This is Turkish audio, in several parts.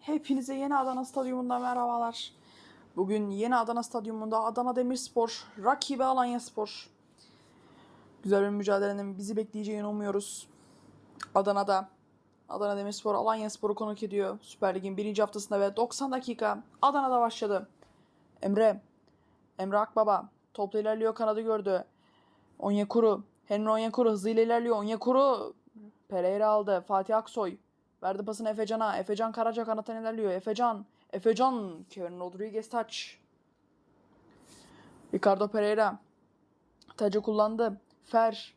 Hepinize yeni Adana Stadyumunda merhabalar. Bugün yeni Adana Stadyumunda Adana Demirspor rakibi Alanya Spor. Güzel bir mücadelenin bizi bekleyeceğini umuyoruz. Adana'da Adana Demirspor Alanya Spor'u konuk ediyor. Süper Lig'in birinci haftasında ve 90 dakika Adana'da başladı. Emre, Emre Akbaba topla ilerliyor kanadı gördü. Onyekuru, Henry Onyekuru hızıyla ilerliyor. Onyekuru Pereira aldı. Fatih Aksoy verdi pasını Efecan'a. Efecan Karaca kanattan ilerliyor. Efecan, Efecan, Kevin Rodriguez taç. Ricardo Pereira tacı kullandı. Fer,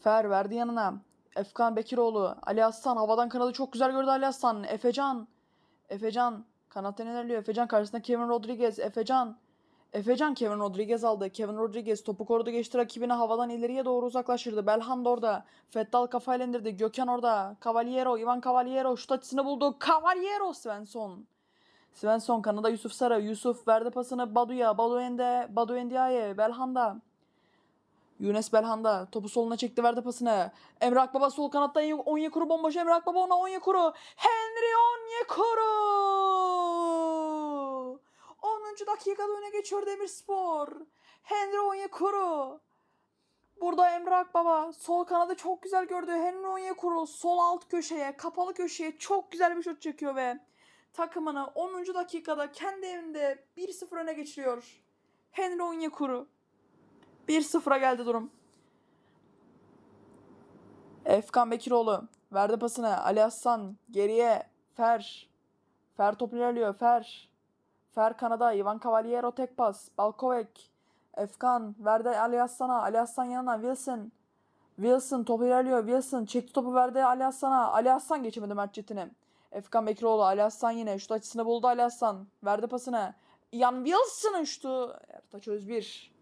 Fer verdi yanına. Efkan Bekiroğlu, Ali Aslan havadan kanadı çok güzel gördü Ali Aslan. Efecan, Efecan kanattan ilerliyor. Efecan karşısında Kevin Rodriguez. Efecan, Efecan Kevin Rodriguez aldı. Kevin Rodriguez topu korudu geçti rakibini havadan ileriye doğru uzaklaştırdı. Belhanda orada. Fettal kafayla indirdi. Gökhan orada. Cavaliero, Ivan Cavaliero şut açısını buldu. Cavaliero Svensson. Svensson kanada Yusuf Sarı. Yusuf verdi pasını Badu'ya. Badu Ende, Badu Endiaye. Belhanda. Yunus Belhanda topu soluna çekti verdi pasını. Emre Akbaba sol kanattan Onyekuru bomboş. Emre Akbaba ona Onyekuru. Henry Onyekuru. 10. dakikada öne geçiyor Demirspor. Henry Onyekuru. Burada Emre Akbaba sol kanadı çok güzel gördü. Henry Onyekuru sol alt köşeye, kapalı köşeye çok güzel bir şut çekiyor ve takımını 10. dakikada kendi evinde 1-0 öne geçiriyor. Henry Onyekuru. 1-0'a geldi durum. Efkan Bekiroğlu verdi pasını. Ali Aslan geriye. Fer. Fer topu ilerliyor. Fer. Fer kanada. Ivan Cavaliero tek pas. Balkovek. Efkan verdi Ali Aslan'a. Ali Aslan yanına. Wilson. Wilson topu ilerliyor. Wilson çekti topu verdi Ali Aslan'a. Ali Aslan geçemedi Mert Çetin'i. Efkan Bekiroğlu. Ali Aslan yine. Şut açısını buldu Ali Aslan. Verdi pasını. Ian Wilson uçtu. Ertaç Özbir.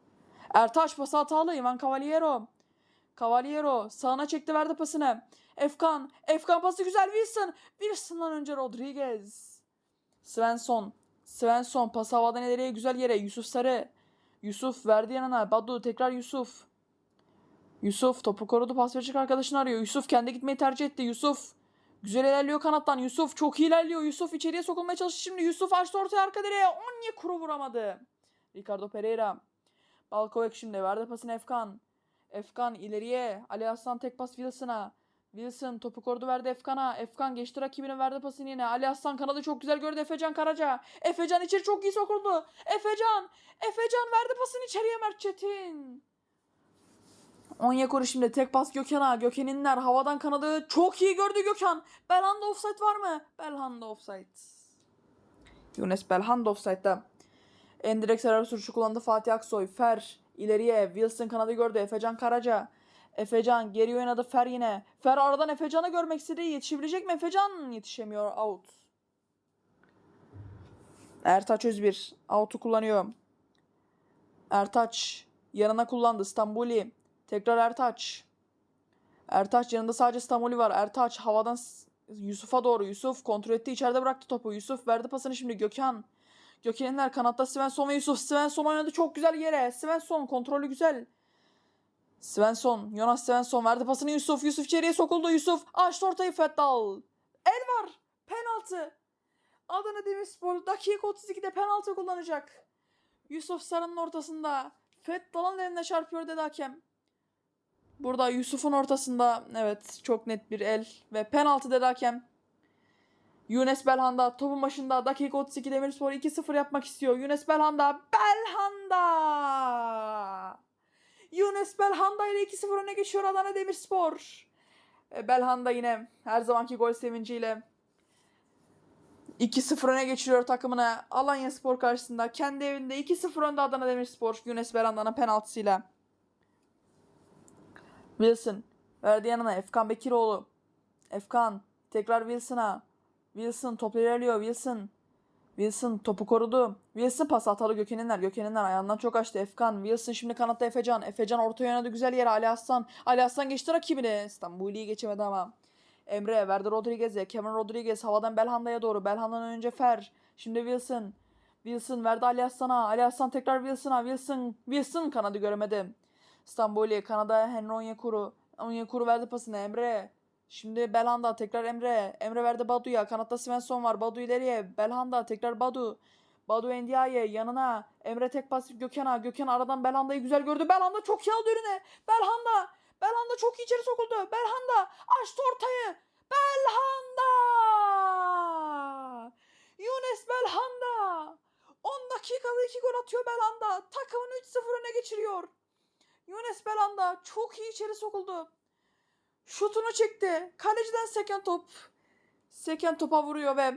Ertaş pası hatalı. Ivan Cavaliero. Cavaliero sağına çekti verdi pasını. Efkan. Efkan pası güzel. Wilson. Wilson'dan önce Rodriguez. Svensson. Svensson pas havadan ileriye güzel yere. Yusuf Sarı. Yusuf verdi yanına. Badu tekrar Yusuf. Yusuf topu korudu pas verecek arkadaşını arıyor. Yusuf kendi gitmeyi tercih etti. Yusuf. Güzel ilerliyor kanattan. Yusuf çok iyi ilerliyor. Yusuf içeriye sokulmaya çalıştı şimdi. Yusuf açtı ortaya arka direğe. Onye kuru vuramadı. Ricardo Pereira. Balkovek şimdi verdi pasını Efkan. Efkan ileriye. Ali Aslan tek pas Wilson'a. Wilson topu korudu verdi Efkan'a. Efkan geçti rakibine verdi pasını yine. Ali Aslan kanadı çok güzel gördü Efecan Karaca. Efecan içeri çok iyi sokuldu. Efecan. Efecan verdi pasını içeriye Mert Çetin. Onyekuru şimdi tek pas Gökhan'a. Gökhan inler. Havadan kanadı çok iyi gördü Gökhan. Belhanda offside var mı? Belhanda offside. Yunus Belhanda offside'da. Endirek zarar sürüşü kullandı Fatih Aksoy. Fer ileriye. Wilson kanadı gördü. Efecan Karaca. Efecan geri oynadı Fer yine. Fer aradan Efecan'ı görmek istedi. Yetişebilecek mi Efecan? Yetişemiyor. Out. Ertaç Özbir. Out'u kullanıyor. Ertaç yanına kullandı. Stambuli. Tekrar Ertaç. Ertaç yanında sadece Stambuli var. Ertaç havadan Yusuf'a doğru. Yusuf kontrol etti. içeride bıraktı topu. Yusuf verdi pasını şimdi Gökhan. Gökhan'ınlar kanatta Svensson ve Yusuf. Svensson oynadı çok güzel yere. Svensson kontrolü güzel. Svensson, Jonas Svensson verdi pasını Yusuf. Yusuf içeriye sokuldu. Yusuf açtı ortayı Fettal. El var. Penaltı. Adana Demirspor dakika 32'de penaltı kullanacak. Yusuf Sarı'nın ortasında. Fettal'ın eline çarpıyor dedi hakem. Burada Yusuf'un ortasında evet çok net bir el ve penaltı dedi hakem. Yunus Belhanda topun başında dakika 32 Demirspor 2-0 yapmak istiyor. Yunus Belhanda Belhanda Yunus Belhanda ile 2-0 öne geçiyor Adana Demirspor. E, Belhanda yine her zamanki gol sevinciyle 2-0 öne geçiriyor takımını Alanya Spor karşısında. Kendi evinde 2-0 önde Adana Demirspor Yunus Belhanda'nın penaltısıyla. Wilson verdi yanına Efkan Bekiroğlu. Efkan tekrar Wilson'a. Wilson topu ilerliyor Wilson. Wilson topu korudu. Wilson pas hatalı Gökhan'ınlar. Gökhan'ınlar ayağından çok açtı. Efkan. Wilson şimdi kanatta Efecan. Efecan orta yöne güzel yere. Ali Aslan. Ali Aslan geçti rakibini. İstanbul'i geçemedi ama. Emre verdi Rodriguez'e. Kevin Rodriguez havadan Belhanda'ya doğru. Belhanda'dan önce Fer. Şimdi Wilson. Wilson verdi Ali Aslan'a. Ali Aslan tekrar Wilson'a. Wilson. Wilson kanadı göremedi. İstanbul'i. Kanada Henry Onyekuru. Onyekuru verdi pasını Emre. Şimdi Belhanda tekrar Emre. Emre verdi Badu'ya. Kanatta Svensson var. Badu ileriye. Belhanda tekrar Badu. Badu Endiaye yanına. Emre tek pas Gökhan'a. Gökhan aradan Belhanda'yı güzel gördü. Belhanda çok iyi aldı önüne. Belhanda. Belhanda çok iyi içeri sokuldu. Belhanda açtı ortayı. Belhanda. Yunus Belhanda. 10 dakikada 2 gol atıyor Belhanda. Takımını 3-0 öne geçiriyor. Yunus Belhanda çok iyi içeri sokuldu. Şutunu çekti. Kaleciden seken top. Seken topa vuruyor ve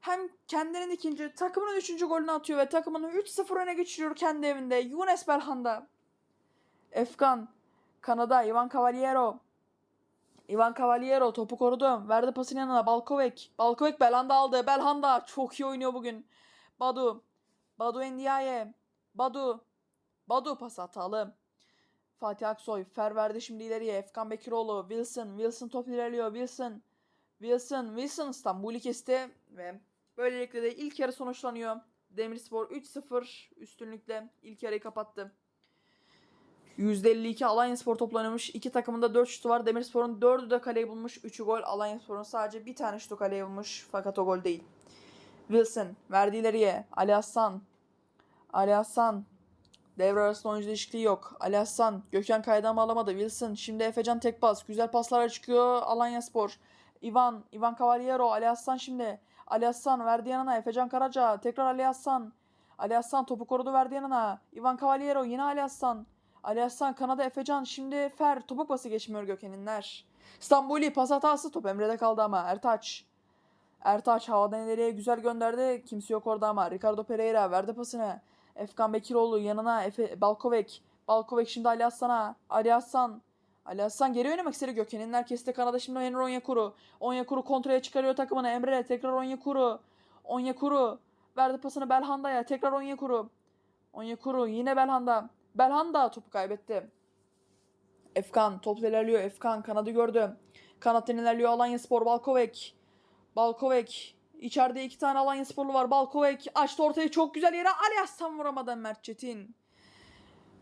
hem kendinin ikinci, takımının üçüncü golünü atıyor ve takımını 3-0 öne geçiriyor kendi evinde. Yunus Belhanda. Efkan. Kanada. Ivan Cavaliero. Ivan Cavaliero topu korudu. Verdi pasını yanına. Balkovek. Balkovek Belhanda aldı. Belhanda çok iyi oynuyor bugün. Badu. Badu Endiaye. Badu. Badu pas hatalı. Fatih Aksoy. Fer şimdi ileriye. Efkan Bekiroğlu. Wilson. Wilson top ilerliyor. Wilson. Wilson. Wilson İstanbul'u kesti ve böylelikle de ilk yarı sonuçlanıyor. Demirspor 3-0 üstünlükle ilk yarıyı kapattı. %52 Alanyaspor topla oynamış. İki takımın da 4 şutu var. Demirspor'un 4'ü de kaleyi bulmuş. 3'ü gol. Alanyaspor'un sadece bir tane şutu kaleyi bulmuş. Fakat o gol değil. Wilson verdi ileriye. Ali Hassan. Ali Hassan. Devre arasında oyuncu değişikliği yok. Ali Hassan. Gökhan Kaydan alamadı. Wilson. Şimdi Efecan tek pas. Güzel paslara çıkıyor Alanyaspor. Ivan. Ivan Cavaliero. Ali Hassan şimdi. Ali Hassan verdi yanına. Efecan Karaca. Tekrar Ali Hassan. Ali Hassan topu korudu verdi yanına. Ivan Cavaliero. Yine Ali Hassan. Ali Hassan Kanada Efecan. Şimdi Fer. Topu pası geçmiyor Gökhan'inler. İstanbul'i pas hatası. Top Emre'de kaldı ama. Ertaç. Ertaç havadan ileriye güzel gönderdi. Kimse yok orada ama. Ricardo Pereira verdi pasını. Efkan Bekiroğlu yanına Efe, Balkovek. Balkovek şimdi Ali Hassan'a. Ali Hassan. Ali Hassan geri oynamak istedi Gökhan'inler kesti kanada şimdi Henry Onyekuru. Onyekuru kontraya çıkarıyor takımını. Emre tekrar Onyekuru. Onyekuru. Verdi pasını Belhanda'ya. Tekrar Onyekuru. Onyekuru yine Belhanda. Belhanda topu kaybetti. Efkan top ilerliyor. Efkan kanadı gördü. Kanattan ilerliyor Alanya Spor. Balkovek. Balkovek. İçeride iki tane Alanya sporlu var. Balkovek açtı ortaya çok güzel yere. Ali Aslan vuramadı Mert Çetin.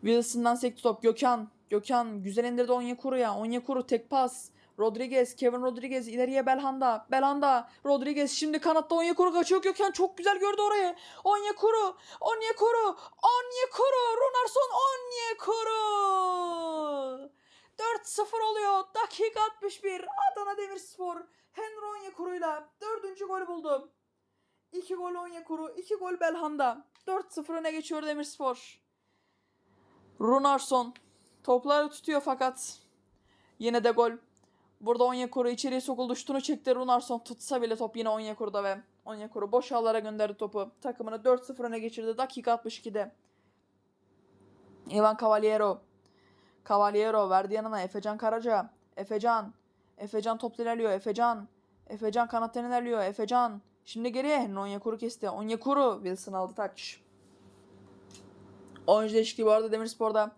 Wilson'dan sekti top. Gökhan. Gökhan güzel indirdi Onyekuru'ya. Onyekuru tek pas. Rodriguez. Kevin Rodriguez ileriye Belhanda. Belhanda. Rodriguez şimdi kanatta Onyekuru kaçıyor. Gökhan çok güzel gördü orayı. Onyekuru. Onyekuru. Onyekuru. Runarsson Onyekuru. 4-0 oluyor. Dakika 61. Adana Demirspor. Henry Onyekuru'yla dördüncü golü buldu. 2 gol Onyekuru, 2 gol Belhanda. 4-0 öne geçiyor Demirspor. Runarsson topları tutuyor fakat yine de gol. Burada Onyekuru içeriye sokuldu. Şutunu çekti. Runarsson tutsa bile top yine Onyekuru'da ve Onyekuru boş ağlara gönderdi topu. Takımını 4-0 öne geçirdi. Dakika 62'de. Ivan Cavaliero. Cavaliero verdi yanına Efecan Karaca. Efecan. Efecan top ilerliyor. Efecan. Efecan kanattan ilerliyor. Efecan. Şimdi geriye Onyekuru kesti. Onyekuru. Wilson aldı taç. Oyuncu değişikliği bu arada Demirspor'da.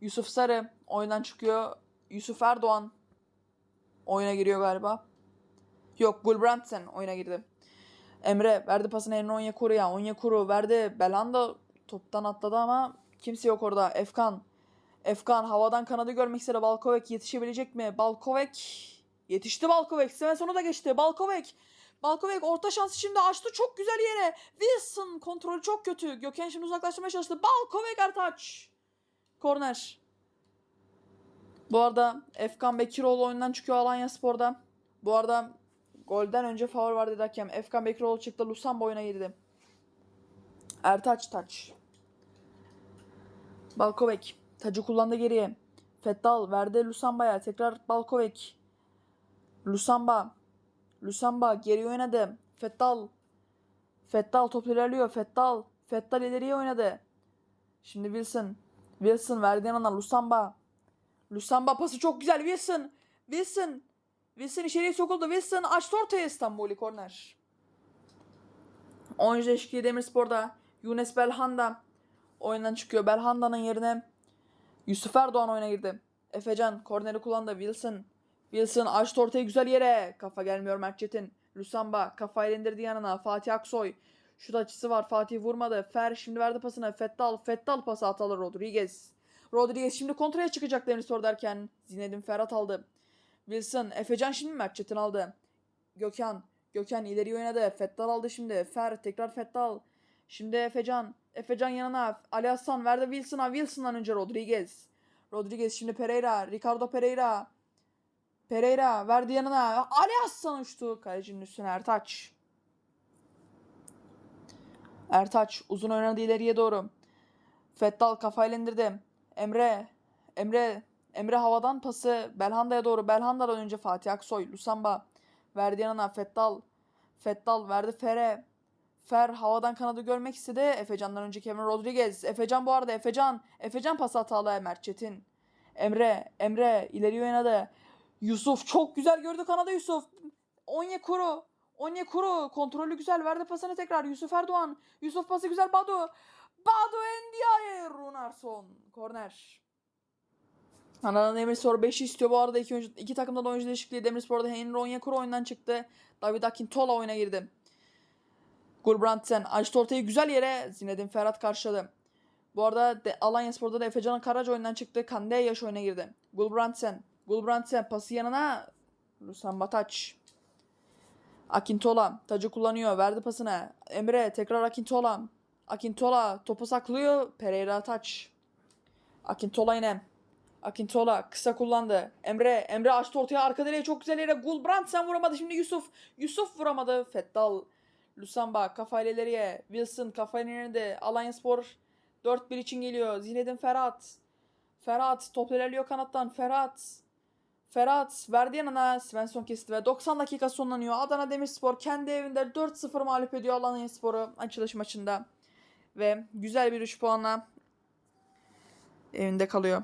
Yusuf Sarı oyundan çıkıyor. Yusuf Erdoğan oyuna giriyor galiba. Yok Gulbrandsen oyuna girdi. Emre verdi pasını Henry Onyekuru'ya. Onyekuru verdi. Belhanda toptan atladı ama kimse yok orada. Efkan. Efkan havadan kanadı görmek istedi. Balkovek yetişebilecek mi? Balkovek yetişti Balkovek. Svensson'u da geçti. Balkovek. Balkovek orta şansı şimdi açtı çok güzel yere. Wilson kontrolü çok kötü. Gökhan şimdi uzaklaştırmaya çalıştı. Balkovek Ertaç. Korner. Bu arada Efkan Bekiroğlu oyundan çıkıyor Alanya Spor'da. Bu arada golden önce faul var dedi hakem. Efkan Bekiroğlu çıktı. Lusamba oyuna girdi. Ertaç taç. Balkovek. Tacı kullandı geriye. Fettal verdi Lusamba'ya. Tekrar Balkovek. Lusamba. Lusamba geri oynadı. Fettal. Fettal top ilerliyor. Fettal. Fettal ileriye oynadı. Şimdi Wilson. Wilson verdi yanına Lusamba. Lusamba pası çok güzel. Wilson. Wilson. Wilson içeriye sokuldu. Wilson açtı ortaya İstanbul'i korner. Oyuncu değişikliği Demirspor'da. Yunus Belhanda oyundan çıkıyor. Belhanda'nın yerine Yusuf Erdoğan oyuna girdi. Efecan korneri kullandı. Wilson. Wilson açtı ortaya güzel yere. Kafa gelmiyor Mert Çetin. Lusamba kafayla indirdi yanına. Fatih Aksoy. Şut açısı var. Fatih vurmadı. Fer şimdi verdi pasını. Fettal. Fettal pası atalı Rodriguez. Rodriguez şimdi kontraya çıkacak Demirspor derken Zinedine Ferhat aldı. Wilson. Efecan şimdi Mert Çetin aldı. Gökhan. Gökhan ileri oynadı. Fettal aldı şimdi. Fer tekrar Fettal. Şimdi Efecan. Efecan yanına. Ali Hasan verdi Wilson'a. Wilson'dan önce Rodriguez. Rodriguez şimdi Pereira. Ricardo Pereira. Pereira verdi yanına. Ali Hasan uçtu. Kalecinin üstüne Ertaç. Ertaç uzun oynadı ileriye doğru. Fettal kafayla indirdi. Emre. Emre. Emre havadan pası Belhanda'ya doğru. Belhanda'dan önce Fatih Aksoy. Lusamba. Verdi yanına Fettal. Fettal verdi Fer'e. Fer havadan kanadı görmek istedi. Efecan'dan önce Kevin Rodriguez. Efecan bu arada Efecan. Efecan pas hatalı Mert Çetin. Emre. Emre ileri oynadı. Yusuf çok güzel gördü kanadı Yusuf. Onyekuru. Onyekuru kontrolü güzel verdi pasını tekrar Yusuf Erdoğan. Yusuf pası güzel Badu. Badu Endiaye Runarsson. Korner. Adana Demirspor 5 istiyor bu arada iki, oyuncu, iki takımda da oyuncu değişikliği. Demirspor'da Henry Onyekuru oyundan çıktı. David Akintola oyuna girdi. Gulbrandsen açtı ortayı güzel yere Zinedine Ferhat karşıladı. Bu arada de, Alanya Spor'da da Efecan Karaca oyundan çıktı. Kande Yaş oyuna girdi. Gulbrandsen. Gulbrandsen pası yanına Lusan Bataç. Akintola tacı kullanıyor. Verdi pasını. Emre tekrar Akintola. Akintola topu saklıyor. Pereira taç. Akintola yine. Akintola kısa kullandı. Emre Emre açtı ortaya arka çok güzel yere. Gulbrandsen vuramadı. Şimdi Yusuf. Yusuf vuramadı. Fettal. Lusamba kafayla. Wilson kafayla ileride. Spor 4-1 için geliyor. Zinedine Ferhat. Ferhat top ilerliyor kanattan. Ferhat. Ferhat verdi yanına Svensson kesti ve 90 dakika sonlanıyor. Adana Demirspor kendi evinde 4-0 mağlup ediyor Alanya Spor'u açılış maçında. Ve güzel bir 3 puanla evinde kalıyor.